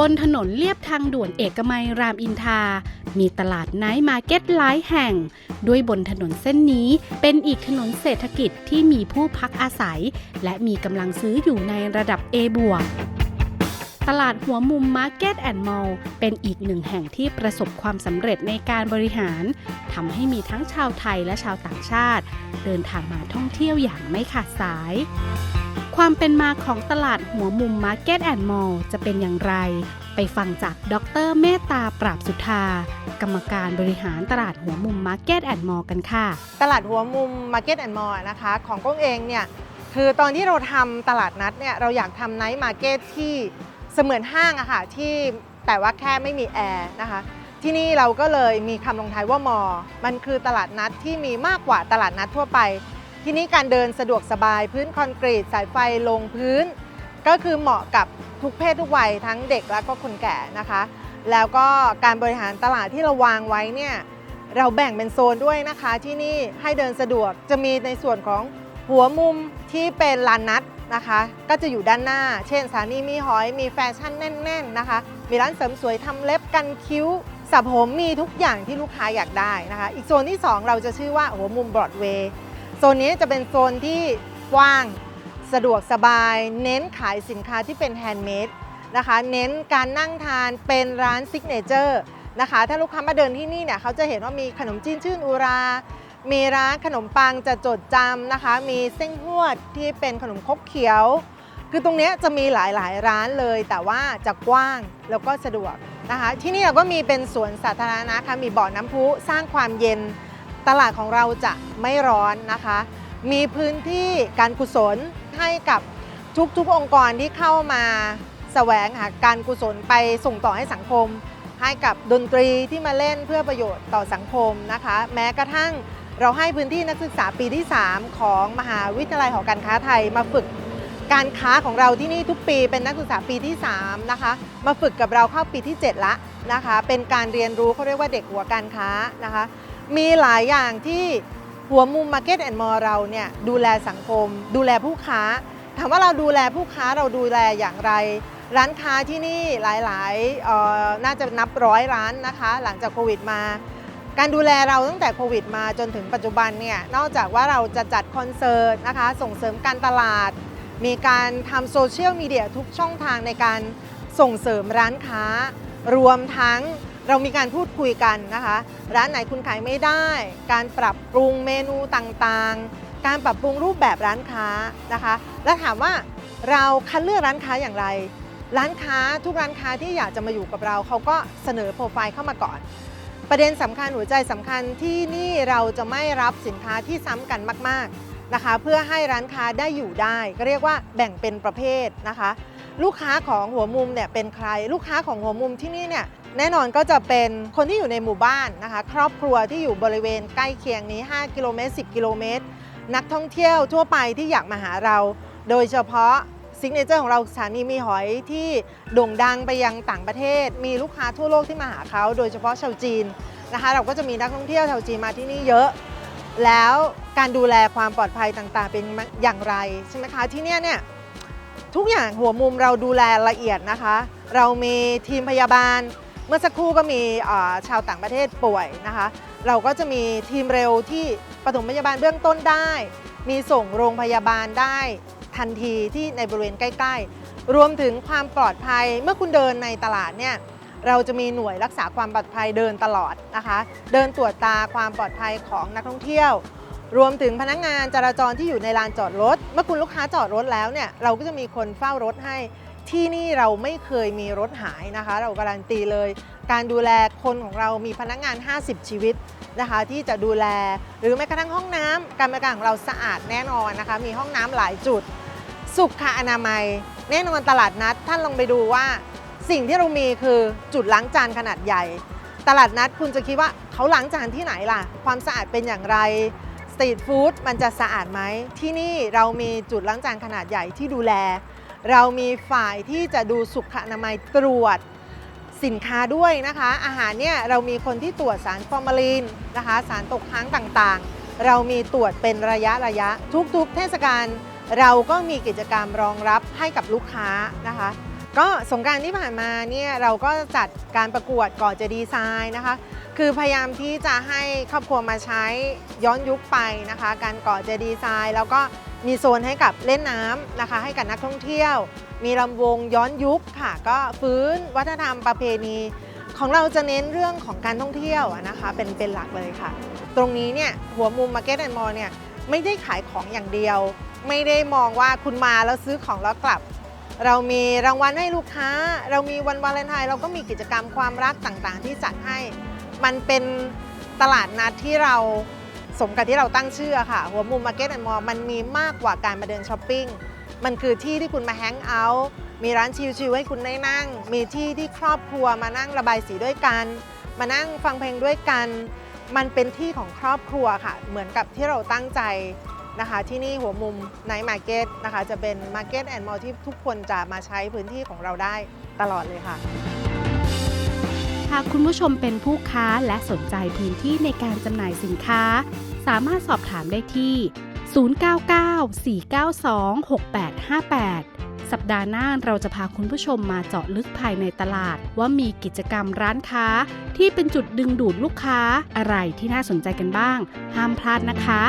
บนถนนเลียบทางด่วนเอกมัยรามอินทา มีตลาดไนท์มาร์เก็ตหลายแห่ง ด้วยบนถนนเส้นนี้เป็นอีกถนนเศรษฐกิจที่มีผู้พักอาศัย และมีกำลังซื้ออยู่ในระดับ A บวกตลาดหัวมุม Market and Mall เป็นอีกหนึ่งแห่งที่ประสบความสำเร็จในการบริหารทำให้มีทั้งชาวไทยและชาวต่างชาติ เดินทางมาท่องเที่ยวอย่างไม่ขาดสาย ความเป็นมาของตลาดหัวมุม Market and Mall จะเป็นอย่างไร ไปฟังจากดรเมตตาปราบสุธา กรรมการบริหารตลาดหัวมุม Market and Mall กันค่ะ ตลาดหัวมุม Market and Mall นะคะของก้องเองเนี่ยคือตอนที่เราทำตลาดนัดเนี่ยเราอยากทำไนท์มาร์เก็ตที่เสมือนห้างอะค่ะที่แต่ว่าแค่ไม่มีแอร์นะคะที่นี่เราก็เลยมีคำลงท้ายว่ามอ มันคือตลาดนัดที่มีมากกว่าตลาดนัดทั่วไป ที่นี่การเดินสะดวกสบายพื้นคอนกรีต สายไฟลงพื้น ก็คือเหมาะกับทุกเพศทุกวัยทั้งเด็กและก็คนแก่นะคะ แล้วก็การบริหารตลาดที่เราวางไว้เนี่ยเราแบ่งเป็นโซนด้วยนะคะที่นี่ให้เดินสะดวกจะมีในส่วนของหัวมุมที่เป็นลานนัดนะคะ ก็จะอยู่ด้านหน้า เช่นสถานีมีหอยมีแฟชั่นแน่น ๆนะคะ มีร้านเสริมสวยทำเล็บกันคิ้วสระผมมีทุกอย่างที่ลูกค้าอยากได้นะคะ อีกโซนที่ 2 เราจะชื่อว่าหัวมุมบรอดเวย์ โซนนี้จะเป็นโซนที่กว้างสะดวกสบาย เน้นขายสินค้าที่เป็นแฮนด์เมดนะคะ เน้นการนั่งทานเป็นร้านซิกเนเจอร์นะคะ ถ้าลูกค้ามาเดินที่นี่เนี่ยเขาจะเห็นว่ามีขนมจีนชื่นอุรามีร้านขนมปังจะจดจำนะคะ มีเส้นหวดที่เป็นขนมคกเขียว คือตรงนี้จะมีหลายๆ ร้านเลย แต่ว่าจะกว้างแล้วก็สะดวกนะคะ ที่นี่เราก็มีเป็นสวนสาธารณะค่ะ มีบ่อน้ำพุสร้างความเย็น ตลาดของเราจะไม่ร้อนนะคะ มีพื้นที่การกุศลให้กับทุกๆองค์กรที่เข้ามาแสวงหาการกุศลไปส่งต่อให้สังคม ให้กับดนตรีที่มาเล่นเพื่อประโยชน์ต่อสังคมนะคะ แม้กระทั่งเราให้พื้นที่นักศึกษาปีที่ 3 ของมหาวิทยาลัยหอการค้าไทยมาฝึกการค้าของเราที่นี่ทุกปีเป็นนักศึกษาปีที่ 3 นะคะ มาฝึกกับเราเข้าปีที่ 7 ละนะคะ เป็นการเรียนรู้เขาเรียกว่าเด็กหัวการค้านะคะ มีหลายอย่างที่หัวมุม Market and Mall เราเนี่ยดูแลสังคม ดูแลผู้ค้า ถามว่าเราดูแลผู้ค้าเราดูแลอย่างไร ร้านค้าที่นี่หลายๆน่าจะนับร้อยร้านนะคะ หลังจากโควิดมา การดูแลเราตั้งแต่โควิดมาจนถึงปัจจุบันเนี่ยนอกจากว่าเราจะจัดคอนเสิร์ตนะคะ ส่งเสริมการตลาด มีการทำโซเชียลมีเดียทุกช่องทางในการส่งเสริมร้านค้ารวมทั้ง เรามีการพูดคุยกันนะคะ ร้านไหนคุณขายไม่ได้ การปรับปรุงเมนูต่างๆ การปรับปรุงรูปแบบร้านค้านะคะ และถามว่าเราคัดเลือกร้านค้าอย่างไร ร้านค้าทุกร้านค้าที่อยากจะมาอยู่กับเราเขาก็เสนอโปรไฟล์เข้ามาก่อน ประเด็นสำคัญหัวใจสำคัญที่นี่เราจะไม่รับสินค้าที่ซ้ำกันมาก ๆนะคะ เพื่อให้ร้านค้าได้อยู่ได้ ก็เรียกว่าแบ่งเป็นประเภทนะคะ ลูกค้าของหัวมุมเนี่ยเป็นใคร ลูกค้าของหัวมุมที่นี่เนี่ย แน่นอนก็จะเป็นคนที่อยู่ในหมู่บ้านนะคะ ครอบครัวที่อยู่บริเวณใกล้เคียงนี้ 5 กิโลเมตร 10 กิโลเมตร นักท่องเที่ยวทั่วไปที่อยากมาหาเรา โดยเฉพาะซิกเนเจอร์ของเราสถานีมีหอยที่โด่งดังไปยังต่างประเทศ มีลูกค้าทั่วโลกที่มาหาเขา โดยเฉพาะชาวจีนนะคะ เราก็จะมีนักท่องเที่ยวชาวจีนมาที่นี่เยอะ แล้วการดูแลความปลอดภัยต่างๆ เป็นอย่างไรใช่ไหมคะที่เนี่ยเนี่ยทุกอย่างหัวมุมเราดูแลละเอียดนะคะ เรามีทีมพยาบาล เมื่อสักครู่ก็มีชาวต่างประเทศป่วยนะคะ เราก็จะมีทีมเร็วที่ปฐมพยาบาลเบื้องต้นได้ มีส่งโรงพยาบาลได้ทันทีที่ในบริเวณใกล้ ๆ รวมถึงความปลอดภัยเมื่อคุณเดินในตลาดเนี่ยเราจะมีหน่วยรักษาความปลอดภัยเดินตลอดนะคะ เดินตรวจตาความปลอดภัยของนักท่องเที่ยว รวมถึงพนักงานจราจรที่อยู่ในลานจอดรถ เมื่อคุณลูกค้าจอดรถแล้วเนี่ยเราก็จะมีคนเฝ้ารถให้ ที่นี่เราไม่เคยมีรถหายนะคะ เราการันตีเลย การดูแลคนของเรามีพนักงาน 50 ชีวิตนะคะ ที่จะดูแลหรือแม้กระทั่งห้องน้ำการบริการของเราสะอาดแน่นอนนะคะ มีห้องน้ำหลายจุด สุขอนามัย แน่นอนตลาดนัด ท่านลองไปดูว่า สิ่งที่เรามีคือจุดล้างจานขนาดใหญ่ ตลาดนัดคุณจะคิดว่าเขาล้างจานที่ไหนล่ะ ความสะอาดเป็นอย่างไรสตรีทฟู้ดมันจะสะอาดไหมที่นี่เรามีจุดล้างจานขนาดใหญ่ที่ดูแล เรามีฝ่ายที่จะดูสุขอนามัยตรวจสินค้าด้วยนะคะ อาหารเนี่ยเรามีคนที่ตรวจสารฟอร์มาลีนนะคะ สารตกค้างต่างๆ เรามีตรวจเป็นระยะระยะ ทุกๆ เทศกาลเราก็มีกิจกรรมรองรับให้กับลูกค้านะคะ ก็สงการที่ผ่านมาเนี่ยเราก็จัดการประกวดก่อเจดีไซน์นะคะ คือพยายามที่จะให้ครอบครัวมาใช้ย้อนยุคไปนะคะ การก่อเจดีไซน์แล้วก็ มีโซนให้กับเล่นน้ำนะคะ ให้กับนักท่องเที่ยว มีลำวงย้อนยุคค่ะ ก็ฟื้นวัฒนธรรมประเพณีของเราจะเน้นเรื่องของการท่องเที่ยวนะคะเป็นเป็นหลักเลยค่ะ ตรงนี้เนี่ยหัวมุม Market and Mall เนี่ยไม่ได้ขายของอย่างเดียว ไม่ได้มองว่าคุณมาแล้วซื้อของแล้วกลับ เรามีรางวัลให้ลูกค้า เรามีวันวาเลนไทน์เราก็มีกิจกรรมความรักต่างๆ ที่จัดให้ มันเป็นตลาดนัดที่เรา สมกับที่เราตั้งชื่อค่ะ หัวมุม Market and Mall มันมีมากกว่าการมาเดินช้อปปิ้ง มันคือที่ที่คุณมาแฮงเอาท์มีร้านชิลๆให้คุณได้นั่ง มีที่ที่ครอบครัวมานั่งระบายสีด้วยกัน มานั่งฟังเพลงด้วยกัน มันเป็นที่ของครอบครัวค่ะ เหมือนกับที่เราตั้งใจนะคะ ที่นี่หัวมุมไนท์มาร์เก็ตนะคะ จะเป็นมาร์เก็ตแอนด์มอลที่ทุกคนจะมาใช้พื้นที่ของเราได้ตลอดเลยค่ะ หากคุณผู้ชมเป็นผู้ค้าและสนใจพื้นที่ในการจำหน่ายสินค้า สามารถสอบถามได้ที่ 099-492-6858 สัปดาห์หน้าเราจะพาคุณผู้ชมมาเจาะลึกภายในตลาด ว่ามีกิจกรรมร้านค้า ที่เป็นจุดดึงดูดลูกค้าอะไรที่น่าสนใจกันบ้าง ห้ามพลาดนะคะ